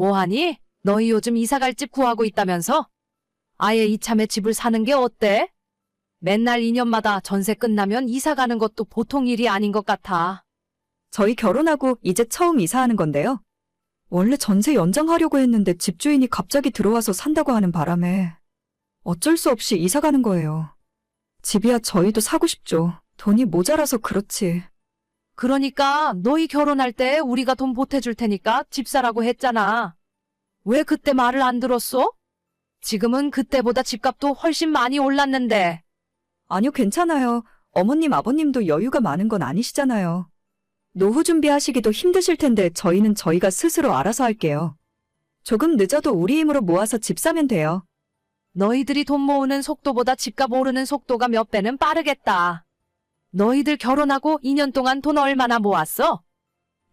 뭐하니? 너희 요즘 이사갈 집 구하고 있다면서? 아예 이참에 집을 사는 게 어때? 맨날 2년마다 전세 끝나면 이사 가는 것도 보통 일이 아닌 것 같아. 저희 결혼하고 이제 처음 이사하는 건데요. 원래 전세 연장하려고 했는데 집주인이 갑자기 들어와서 산다고 하는 바람에 어쩔 수 없이 이사 가는 거예요. 집이야 저희도 사고 싶죠. 돈이 모자라서 그렇지. 그러니까 너희 결혼할 때 우리가 돈 보태줄 테니까 집 사라고 했잖아. 왜 그때 말을 안 들었어? 지금은 그때보다 집값도 훨씬 많이 올랐는데. 아니요, 괜찮아요. 어머님, 아버님도 여유가 많은 건 아니시잖아요. 노후 준비하시기도 힘드실 텐데 저희는 저희가 스스로 알아서 할게요. 조금 늦어도 우리 힘으로 모아서 집 사면 돼요. 너희들이 돈 모으는 속도보다 집값 오르는 속도가 몇 배는 빠르겠다. 너희들 결혼하고 2년 동안 돈 얼마나 모았어?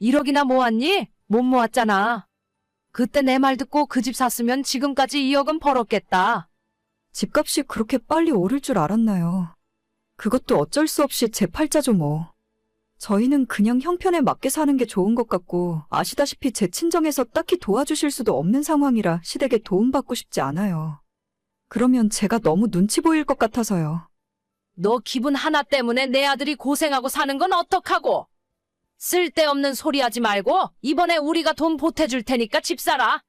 1억이나 모았니? 못 모았잖아. 그때 내 말 듣고 그 집 샀으면 지금까지 2억은 벌었겠다. 집값이 그렇게 빨리 오를 줄 알았나요? 그것도 어쩔 수 없이 제 팔자죠 뭐. 저희는 그냥 형편에 맞게 사는 게 좋은 것 같고 아시다시피 제 친정에서 딱히 도와주실 수도 없는 상황이라 시댁에 도움받고 싶지 않아요. 그러면 제가 너무 눈치 보일 것 같아서요. 너 기분 하나 때문에 내 아들이 고생하고 사는 건 어떡하고? 쓸데없는 소리 하지 말고 이번에 우리가 돈 보태줄 테니까 집 사라.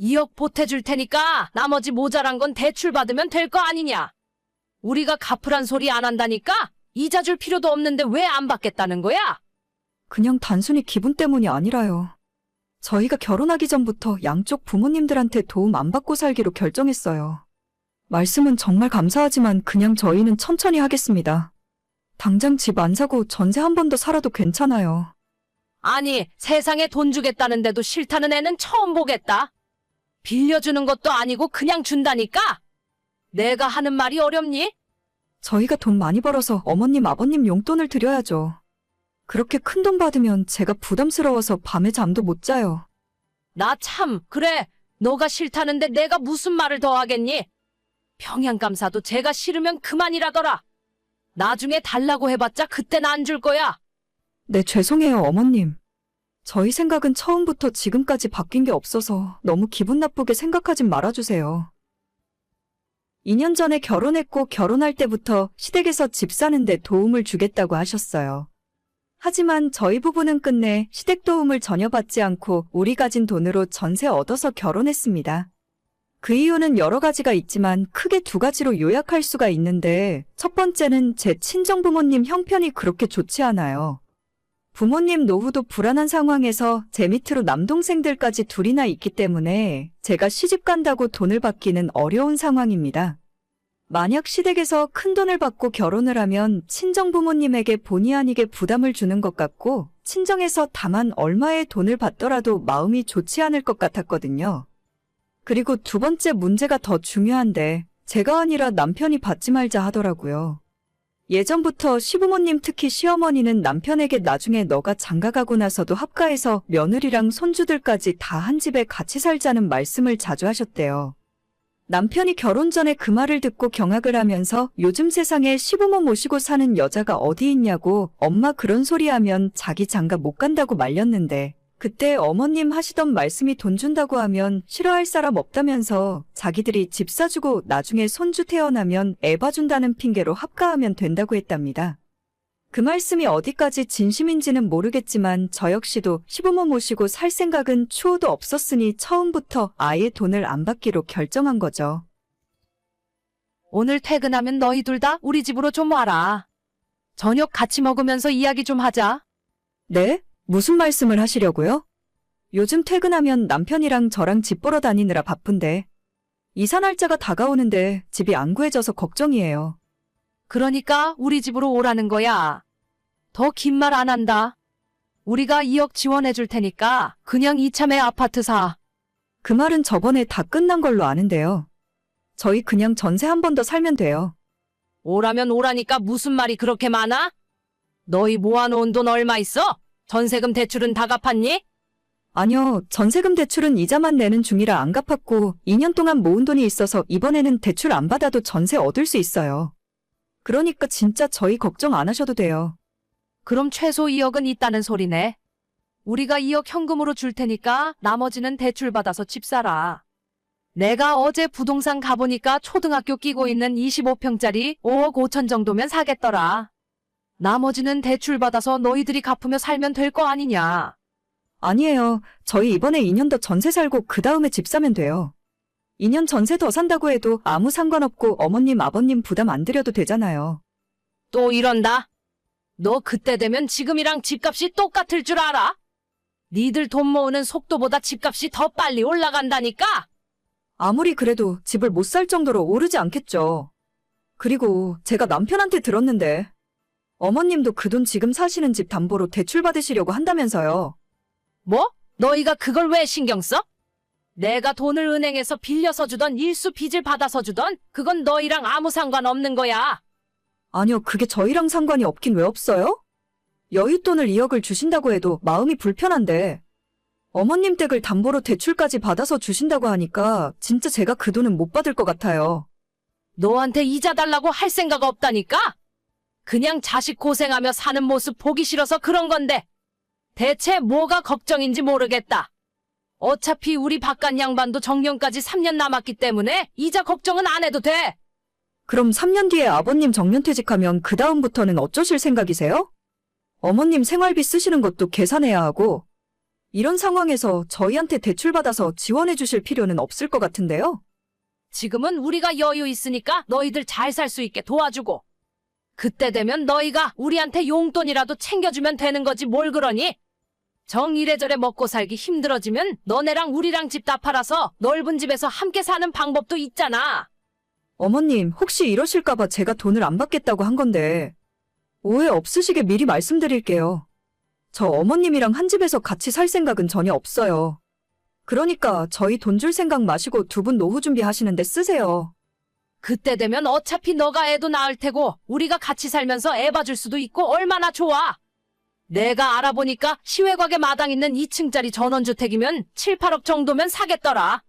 2억 보태줄 테니까 나머지 모자란 건 대출 받으면 될 거 아니냐? 우리가 갚으란 소리 안 한다니까? 이자 줄 필요도 없는데 왜 안 받겠다는 거야? 그냥 단순히 기분 때문이 아니라요. 저희가 결혼하기 전부터 양쪽 부모님들한테 도움 안 받고 살기로 결정했어요. 말씀은 정말 감사하지만 그냥 저희는 천천히 하겠습니다. 당장 집 안 사고 전세 한 번 더 살아도 괜찮아요. 아니, 세상에 돈 주겠다는데도 싫다는 애는 처음 보겠다. 빌려주는 것도 아니고 그냥 준다니까? 내가 하는 말이 어렵니? 저희가 돈 많이 벌어서 어머님, 아버님 용돈을 드려야죠. 그렇게 큰 돈 받으면 제가 부담스러워서 밤에 잠도 못 자요. 나 참, 그래. 너가 싫다는데 내가 무슨 말을 더 하겠니? 평양감사도 제가 싫으면 그만이라더라. 나중에 달라고 해봤자 그땐 안 줄 거야. 네, 죄송해요, 어머님. 저희 생각은 처음부터 지금까지 바뀐 게 없어서 너무 기분 나쁘게 생각하진 말아주세요. 2년 전에 결혼했고 결혼할 때부터 시댁에서 집 사는데 도움을 주겠다고 하셨어요. 하지만 저희 부부는 끝내 시댁 도움을 전혀 받지 않고 우리 가진 돈으로 전세 얻어서 결혼했습니다. 그 이유는 여러 가지가 있지만 크게 두 가지로 요약할 수가 있는데 첫 번째는 제 친정 부모님 형편이 그렇게 좋지 않아요. 부모님 노후도 불안한 상황에서 제 밑으로 남동생들까지 둘이나 있기 때문에 제가 시집 간다고 돈을 받기는 어려운 상황입니다. 만약 시댁에서 큰 돈을 받고 결혼을 하면 친정 부모님에게 본의 아니게 부담을 주는 것 같고 친정에서 다만 얼마의 돈을 받더라도 마음이 좋지 않을 것 같았거든요. 그리고 두 번째 문제가 더 중요한데 제가 아니라 남편이 받지 말자 하더라고요. 예전부터 시부모님 특히 시어머니는 남편에게 나중에 너가 장가가고 나서도 합가해서 며느리랑 손주들까지 다 한 집에 같이 살자는 말씀을 자주 하셨대요. 남편이 결혼 전에 그 말을 듣고 경악을 하면서 요즘 세상에 시부모 모시고 사는 여자가 어디 있냐고 엄마 그런 소리 하면 자기 장가 못 간다고 말렸는데 그때 어머님 하시던 말씀이 돈 준다고 하면 싫어할 사람 없다면서 자기들이 집 사주고 나중에 손주 태어나면 애 봐준다는 핑계로 합가하면 된다고 했답니다. 그 말씀이 어디까지 진심인지는 모르겠지만 저 역시도 시부모 모시고 살 생각은 추호도 없었으니 처음부터 아예 돈을 안 받기로 결정한 거죠. 오늘 퇴근하면 너희 둘 다 우리 집으로 좀 와라. 저녁 같이 먹으면서 이야기 좀 하자. 네? 무슨 말씀을 하시려고요? 요즘 퇴근하면 남편이랑 저랑 집 보러 다니느라 바쁜데 이사 날짜가 다가오는데 집이 안 구해져서 걱정이에요. 그러니까 우리 집으로 오라는 거야. 더 긴 말 안 한다. 우리가 2억 지원해 줄 테니까 그냥 이참에 아파트 사. 그 말은 저번에 다 끝난 걸로 아는데요. 저희 그냥 전세 한 번 더 살면 돼요. 오라면 오라니까 무슨 말이 그렇게 많아? 너희 모아놓은 돈 얼마 있어? 전세금 대출은 다 갚았니? 아니요, 전세금 대출은 이자만 내는 중이라 안 갚았고 2년 동안 모은 돈이 있어서 이번에는 대출 안 받아도 전세 얻을 수 있어요. 그러니까 진짜 저희 걱정 안 하셔도 돼요. 그럼 최소 2억은 있다는 소리네. 우리가 2억 현금으로 줄 테니까 나머지는 대출 받아서 집 사라. 내가 어제 부동산 가보니까 초등학교 끼고 있는 25평짜리 5억 5천 정도면 사겠더라. 나머지는 대출 받아서 너희들이 갚으며 살면 될 거 아니냐. 아니에요. 저희 이번에 2년 더 전세 살고 그 다음에 집 사면 돼요. 2년 전세 더 산다고 해도 아무 상관없고 어머님, 아버님 부담 안 드려도 되잖아요. 또 이런다. 너 그때 되면 지금이랑 집값이 똑같을 줄 알아? 니들 돈 모으는 속도보다 집값이 더 빨리 올라간다니까? 아무리 그래도 집을 못 살 정도로 오르지 않겠죠. 그리고 제가 남편한테 들었는데 어머님도 그 돈 지금 사시는 집 담보로 대출 받으시려고 한다면서요. 뭐? 너희가 그걸 왜 신경 써? 내가 돈을 은행에서 빌려서 주던 일수 빚을 받아서 주던 그건 너희랑 아무 상관없는 거야. 아니요, 그게 저희랑 상관이 없긴 왜 없어요? 여윳돈을 2억을 주신다고 해도 마음이 불편한데 어머님 댁을 담보로 대출까지 받아서 주신다고 하니까 진짜 제가 그 돈은 못 받을 것 같아요. 너한테 이자 달라고 할 생각 없다니까? 그냥 자식 고생하며 사는 모습 보기 싫어서 그런 건데. 대체 뭐가 걱정인지 모르겠다. 어차피 우리 바깥 양반도 정년까지 3년 남았기 때문에 이자 걱정은 안 해도 돼. 그럼 3년 뒤에 아버님 정년퇴직하면 그 다음부터는 어쩌실 생각이세요? 어머님 생활비 쓰시는 것도 계산해야 하고 이런 상황에서 저희한테 대출받아서 지원해 주실 필요는 없을 것 같은데요. 지금은 우리가 여유 있으니까 너희들 잘 살 수 있게 도와주고. 그때 되면 너희가 우리한테 용돈이라도 챙겨주면 되는 거지 뭘 그러니? 정 이래저래 먹고 살기 힘들어지면 너네랑 우리랑 집 다 팔아서 넓은 집에서 함께 사는 방법도 있잖아. 어머님, 혹시 이러실까봐 제가 돈을 안 받겠다고 한 건데, 오해 없으시게 미리 말씀드릴게요. 저 어머님이랑 한 집에서 같이 살 생각은 전혀 없어요. 그러니까 저희 돈 줄 생각 마시고 두 분 노후 준비하시는데 쓰세요. 그때 되면 어차피 너가 애도 낳을 테고 우리가 같이 살면서 애 봐줄 수도 있고 얼마나 좋아. 내가 알아보니까 시외곽에 마당 있는 2층짜리 전원주택이면 7, 8억 정도면 사겠더라.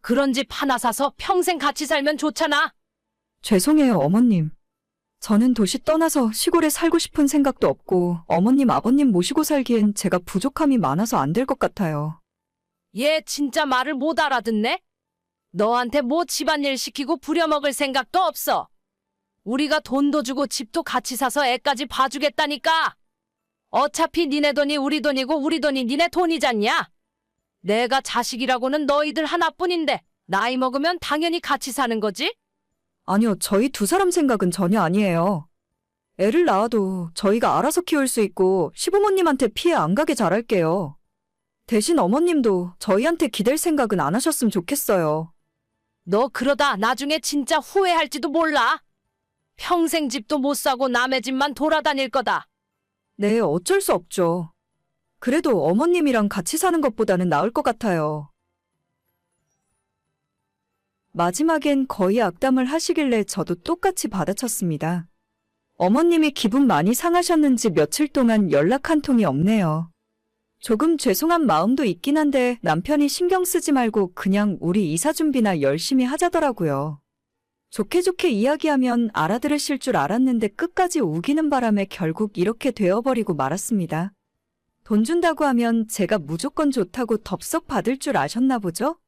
그런 집 하나 사서 평생 같이 살면 좋잖아. 죄송해요, 어머님. 저는 도시 떠나서 시골에 살고 싶은 생각도 없고, 어머님, 아버님 모시고 살기엔 제가 부족함이 많아서 안 될 것 같아요. 얘 진짜 말을 못 알아듣네? 너한테 뭐 집안일 시키고 부려먹을 생각도 없어. 우리가 돈도 주고 집도 같이 사서 애까지 봐주겠다니까. 어차피 니네 돈이 우리 돈이고 우리 돈이 니네 돈이잖냐? 내가 자식이라고는 너희들 하나뿐인데 나이 먹으면 당연히 같이 사는 거지? 아니요, 저희 두 사람 생각은 전혀 아니에요. 애를 낳아도 저희가 알아서 키울 수 있고 시부모님한테 피해 안 가게 잘할게요. 대신 어머님도 저희한테 기댈 생각은 안 하셨으면 좋겠어요. 너 그러다 나중에 진짜 후회할지도 몰라. 평생 집도 못 사고 남의 집만 돌아다닐 거다. 네, 어쩔 수 없죠. 그래도 어머님이랑 같이 사는 것보다는 나을 것 같아요. 마지막엔 거의 악담을 하시길래 저도 똑같이 받아쳤습니다. 어머님이 기분 많이 상하셨는지 며칠 동안 연락 한 통이 없네요. 조금 죄송한 마음도 있긴 한데 남편이 신경 쓰지 말고 그냥 우리 이사 준비나 열심히 하자더라고요. 좋게 좋게 이야기하면 알아들으실 줄 알았는데 끝까지 우기는 바람에 결국 이렇게 되어버리고 말았습니다. 돈 준다고 하면 제가 무조건 좋다고 덥석 받을 줄 아셨나 보죠?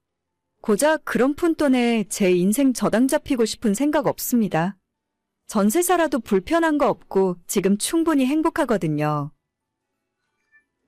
고작 그런 푼돈에 제 인생 저당 잡히고 싶은 생각 없습니다. 전세사라도 불편한 거 없고 지금 충분히 행복하거든요.